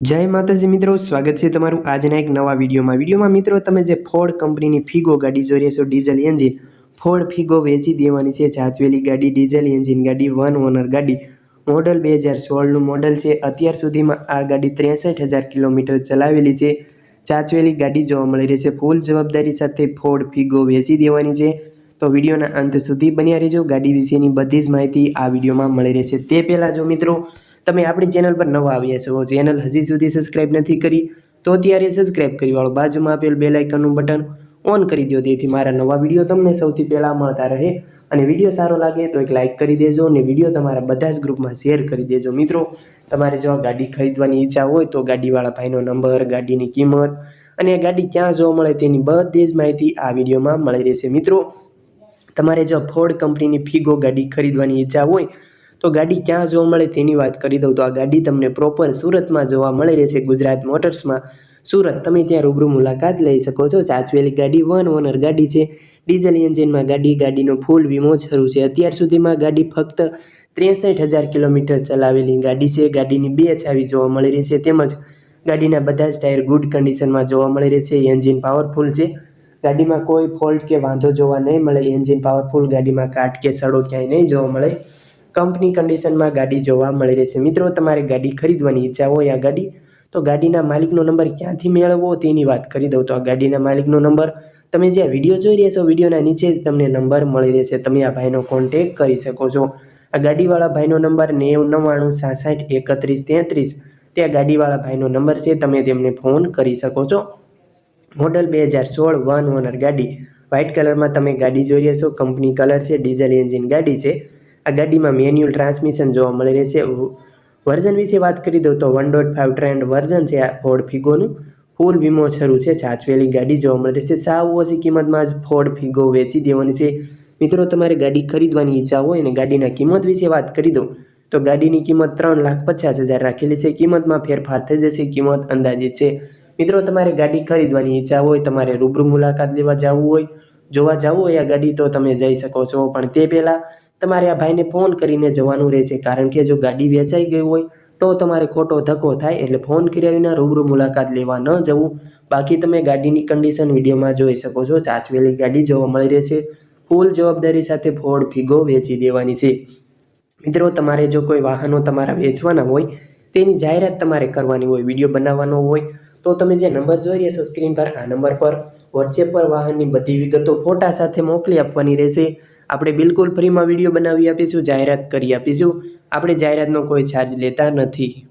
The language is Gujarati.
જય માતાજી મિત્રો, સ્વાગત છે તમારું આજના એક નવા વિડીયોમાં. વિડીયોમાં મિત્રો, તમે જે ફોર્ડ કંપનીની ફિગો ગાડી જોઈ રહ્યા છો, ડીઝલ એન્જિન. ફોર્ડ ફિગો વેચી દેવાની છે જાચવેલી ગાડી, ડીઝલ એન્જિન ગાડી, વન ઓનર ગાડી. મોડલ બે હજાર સોળનું મોડલ છે. અત્યાર સુધીમાં આ ગાડી ત્રેસઠ હજાર કિલોમીટર ચલાવેલી છે. ચાચવેલી ગાડી જોવા મળી રહી છે. ફૂલ જવાબદારી સાથે ફોર્ડ ફિગો વેચી દેવાની છે. તો વિડીયોના અંત સુધી બન્યા રહેજો. ગાડી વિશેની બધી જ માહિતી આ વિડીયોમાં મળી રહેશે. તે પહેલાં જો મિત્રો તમે આપણી ચેનલ પર નવા આવ્યા છો ચેનલ હજી સુધી સબસ્ક્રાઈબ નથી કરી, તો અત્યારે સબસ્ક્રાઈબ કરી વાળો. બાજુમાં આપેલ બે લાઇકનનું બટન ઓન કરી દો તેથી મારા નવા વીડિયો તમને સૌથી પહેલાં મળતા રહે અને વીડિયો સારો લાગે તો એક લાઇક કરી દેજો અને વીડિયો તમારા બધા જ ગ્રુપમાં શેર કરી દેજો. મિત્રો, તમારે જો ગાડી ખરીદવાની ઈચ્છા હોય તો ગાડીવાળા ભાઈનો નંબર ગાડીની કિંમત અને આ ગાડી ક્યાં જોવા મળે તેની બધી જ માહિતી આ વિડીયોમાં મળી રહેશે. મિત્રો, તમારે જો ફોર્ડ કંપનીની ફિગો ગાડી ખરીદવાની ઈચ્છા હોય તો ગાડી ક્યાં જોવા મળે તેની વાત કરી દઉં તો આ ગાડી તમને પ્રોપર સુરતમાં જોવા મળી રહેશે. ગુજરાત મોટર્સમાં. સુરત, તમે ત્યાં રૂબરૂ મુલાકાત લઈ શકો છો. ચાચવેલી ગાડી વન ઓનર ગાડી છે. ડીઝલ એન્જિનમાં ગાડી, ગાડીનો ફૂલ વીમો શરૂ છે. અત્યાર સુધીમાં ગાડી ફક્ત ત્રેસઠ હજાર કિલોમીટર ચલાવેલી ગાડી છે. ગાડીની બે ચાવી જોવા મળી રહેશે તેમજ ગાડીના બધા જ ટાયર ગુડ કન્ડિશનમાં જોવા મળી રહે છે એન્જિન પાવરફુલ છે. ગાડીમાં કોઈ ફોલ્ટ કે વાંધો જોવા નહીં મળે. એન્જિન પાવરફુલ ગાડીમાં કાટ કે સડો ક્યાંય નહીં જોવા મળે. કંપની કન્ડિશનમાં ગાડી જોવા મળી રહેશે. મિત્રો, તમારે ગાડી ખરીદવાની ઈચ્છા હોય આ ગાડી, તો ગાડીના માલિકનો નંબર ક્યાંથી મેળવવો તેની વાત કરી દઉં. તો આ ગાડીના માલિકનો નંબર તમે જે વીડિયો જોઈ રહ્યા છો, વિડીયોના નીચે જ તમને નંબર મળી રહેશે. તમે આ ભાઈનો કોન્ટેક કરી શકો છો. આ ગાડીવાળા ભાઈનો નંબર નેવું નવ્વાણું સાસઠ એકત્રીસ તેત્રીસ. તે આ ગાડીવાળા ભાઈનો નંબર છે, તમે તેમને ફોન કરી શકો છો. મોડલ બે હજાર સોળ વન ઓનર ગાડી. વ્હાઇટ કલરમાં તમે ગાડી જોઈ રહ્યા છો. કંપની કલર છે, ડીઝલ એન્જિન ગાડી છે. આ ગાડીમાં મેન્યુઅલ ટ્રાન્સમિશન જોવા મળી રહેશે વર્ઝન વિશે વાત કરી દઉં તો one dot five trend version છે આ ફોર્ડ ફિગોનું ફૂલ વીમો શરૂ છે. સાચવેલી ગાડી જોવા મળી રહેશે સાવ ઓછી કિંમતમાં જ ફોર્ડ ફિગો વેચી દેવાની છે. મિત્રો, તમારે ગાડી ખરીદવાની ઈચ્છા હોય અને ગાડીના કિંમત વિશે વાત કરી દઉં, તો ગાડીની કિંમત ત્રણ લાખ પચાસ હજાર રાખેલી છે. કિંમતમાં ફેરફાર થઈ જશે. કિંમત અંદાજિત છે. મિત્રો, તમારે ગાડી ખરીદવાની ઈચ્છા હોય, તમારે રૂબરૂ મુલાકાત લેવા જવું હોય જોવા જવું હોય આ ગાડી તો તમે જઈ શકો છો. પણ તે પહેલાં તમારે આ ભાઈને ફોન કરીને જવાનું રહેશે. કારણ કે જો ગાડી વેચાઈ ગઈ હોય તો તમારે ખોટો ધક્કો થાય એટલે ફોન કર્યા વિના રૂબરૂ મુલાકાત લેવા ન જવું. બાકી તમે ગાડીની કન્ડિશન વિડીયોમાં જોઈ શકો છો. ચાચવેલી ગાડી જોવા મળી રહેશે. ફૂલ જવાબદારી સાથે ફોડ ફીગો વેચી દેવાની છે. મિત્રો, તમારે જો કોઈ વાહનો તમારા વેચવાના હોય, તેની જાહેરાત તમારે કરવાની હોય, વીડિયો બનાવવાનો હોય તો તમે જે નંબર જોઈ રહ્યા છો સ્ક્રીન પર, આ નંબર પર વોટ્સએપ પર વાહનની બધી વિગતો ફોટા સાથે મોકલી આપવાની રહેશે. આપણે બિલકુલ ફ્રીમાં વીડિયો બનાવી આપીશું, જાહેરાત કરી આપીશું. આપણે જાહેરાતનો કોઈ ચાર્જ લેતા નથી.